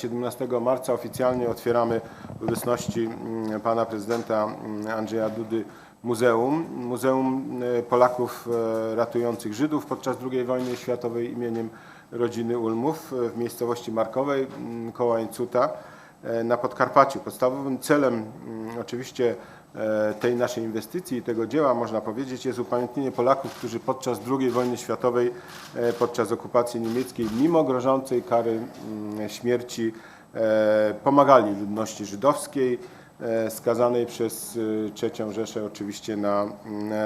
17 marca oficjalnie otwieramy w obecności mm, pana prezydenta mm, Andrzeja Dudy muzeum. Muzeum e, Polaków e, ratujących Żydów podczas II wojny światowej imieniem rodziny Ulmów e, w miejscowości Markowej mm, koło Łańcuta e, na Podkarpaciu. Podstawowym celem oczywiście tej naszej inwestycji i tego dzieła, można powiedzieć, jest upamiętnienie Polaków, którzy podczas II wojny światowej, e, podczas okupacji niemieckiej, mimo grożącej kary mm, śmierci, e, pomagali ludności żydowskiej, e, skazanej przez e, III Rzeszę oczywiście na,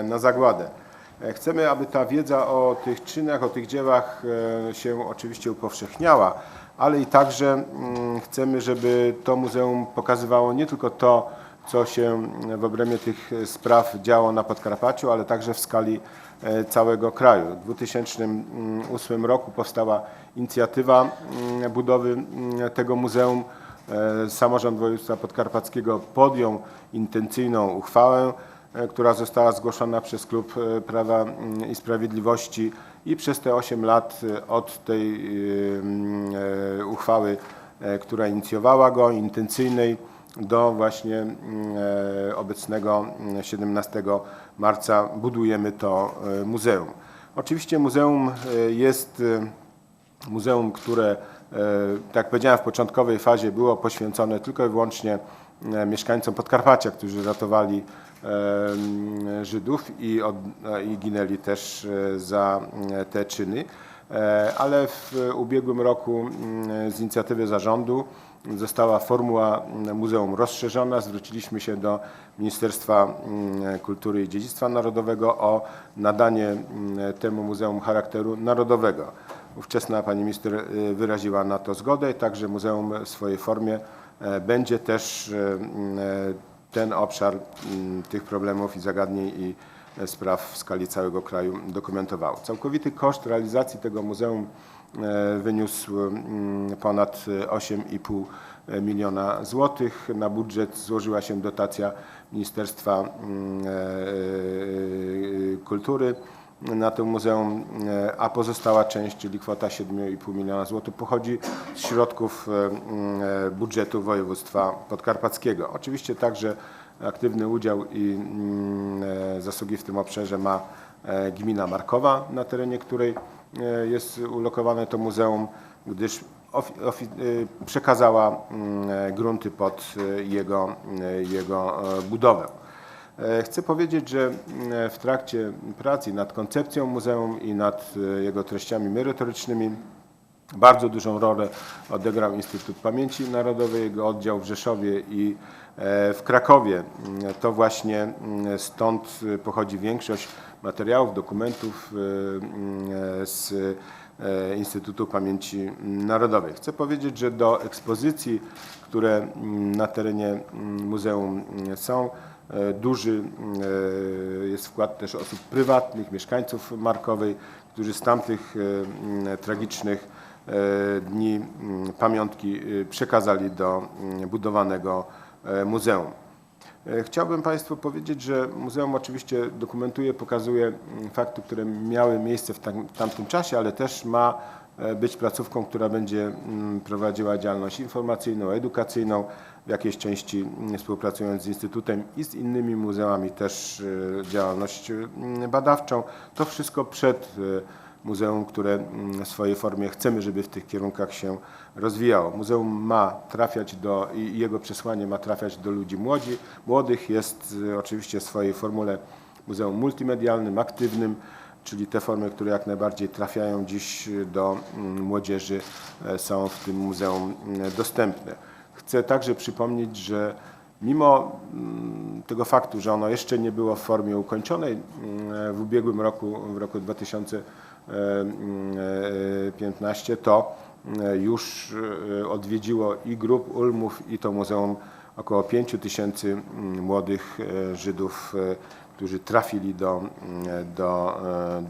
na zagładę. E, Chcemy, aby ta wiedza o tych czynach, o tych dziełach e, się oczywiście upowszechniała, ale i także mm, chcemy, żeby to muzeum pokazywało nie tylko to, co się w obrębie tych spraw działo na Podkarpaciu, ale także w skali e, całego kraju. W 2008 roku powstała inicjatywa mm, budowy mm, tego muzeum. E, Samorząd Województwa Podkarpackiego podjął intencyjną uchwałę, e, która została zgłoszona przez Klub e, Prawa mm, i Sprawiedliwości i przez te 8 lat e, od tej e, mm, e, uchwały, e, która inicjowała go, intencyjnej, do właśnie mm, e, obecnego mm, 17 marca budujemy to e, muzeum. Oczywiście muzeum e, jest muzeum, które, tak jak powiedziałem, w początkowej fazie było poświęcone tylko i wyłącznie mieszkańcom Podkarpacia, którzy ratowali e, m, Żydów i, od, i ginęli też za te czyny. Ale w ubiegłym roku z inicjatywy zarządu została formuła m, muzeum rozszerzona. Zwróciliśmy się do Ministerstwa m, Kultury i Dziedzictwa Narodowego o nadanie m, temu muzeum charakteru narodowego. Ówczesna pani minister y, wyraziła na to zgodę, także muzeum w swojej formie e, będzie też m, e, ten obszar tych problemów i zagadnień i spraw w skali całego kraju dokumentował. Całkowity koszt realizacji tego muzeum e, wyniósł mm, ponad e, 8,5 miliona złotych. Na budżet złożyła się dotacja Ministerstwa mm, e, Kultury na to muzeum, e, a pozostała część, czyli kwota 7,5 miliona złotych pochodzi z środków e, e, budżetu województwa podkarpackiego. Oczywiście także aktywny udział i mm, e, zasługi w tym obszarze ma e, gmina Markowa, na terenie której e, jest ulokowane to muzeum, gdyż przekazała mm, grunty pod jego, jego budowę. Chcę powiedzieć, że mm, w trakcie pracy nad koncepcją muzeum i nad jego treściami merytorycznymi bardzo dużą rolę odegrał Instytut Pamięci Narodowej, jego oddział w Rzeszowie i e, w Krakowie. Mm, To właśnie mm, stąd e, pochodzi większość materiałów, dokumentów e, mm, z e, Instytutu Pamięci Narodowej. Chcę powiedzieć, że do ekspozycji, które na terenie muzeum są, e, duży jest wkład też osób prywatnych, mieszkańców Markowej, którzy z tamtych tragicznych dni mm, pamiątki e, przekazali do mm, budowanego e, muzeum. E, Chciałbym Państwu powiedzieć, że muzeum oczywiście dokumentuje, pokazuje mm, fakty, które miały miejsce w tam- tamtym czasie, ale też ma e, być placówką, która będzie prowadziła działalność informacyjną, edukacyjną, w jakiejś części współpracując z Instytutem i z innymi muzeami też e, działalność badawczą. To wszystko przed e, muzeum, które mm, w swojej formie chcemy, żeby w tych kierunkach się rozwijało. Muzeum ma trafiać do i jego przesłanie ma trafiać do ludzi młodzi, młodych. Jest y, oczywiście w swojej formule muzeum multimedialnym, aktywnym, czyli te formy, które jak najbardziej trafiają dziś do mm, młodzieży e, są w tym muzeum mm, dostępne. Chcę także przypomnieć, że Mimo mm, tego faktu, że ono jeszcze nie było w formie ukończonej, mm, w ubiegłym roku, w roku 2015, to mm, już e, odwiedziło i grup Ulmów, i to muzeum około 5 tysięcy młodych e, Żydów, e, którzy trafili do, do,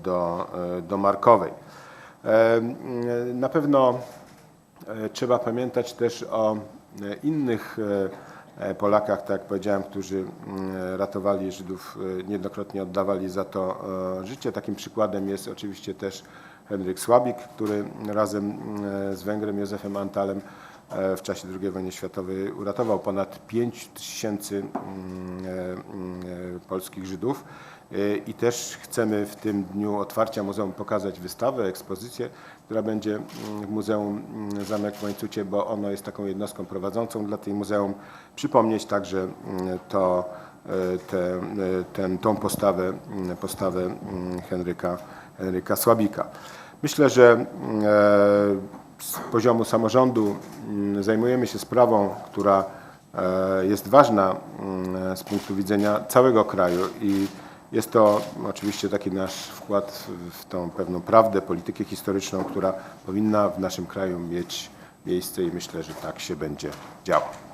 do, do Markowej. E, Na pewno E, Trzeba pamiętać też o e, innych Polakach, tak jak powiedziałem, którzy mm, ratowali Żydów, e, niejednokrotnie oddawali za to e, życie. Takim przykładem jest oczywiście też Henryk Słabik, który razem z Węgrem Józefem Antalem e, w czasie II wojny światowej uratował ponad 5 tysięcy mm, e, mm, e, polskich Żydów. E, I też chcemy w tym dniu otwarcia muzeum pokazać wystawę, ekspozycję, która będzie mm, w Muzeum mm, Zamek w Łańcucie, bo ono jest taką jednostką prowadzącą dla tej muzeum. Przypomnieć także mm, to, e, te, e, ten, tą postawę, postawę Henryka, Henryka Słabika. Myślę, że e, z poziomu samorządu zajmujemy się sprawą, która e, jest ważna z punktu widzenia całego kraju i jest to oczywiście taki nasz wkład w- tą pewną prawdę, politykę historyczną, która powinna w naszym kraju mieć miejsce i myślę, że tak się będzie działo.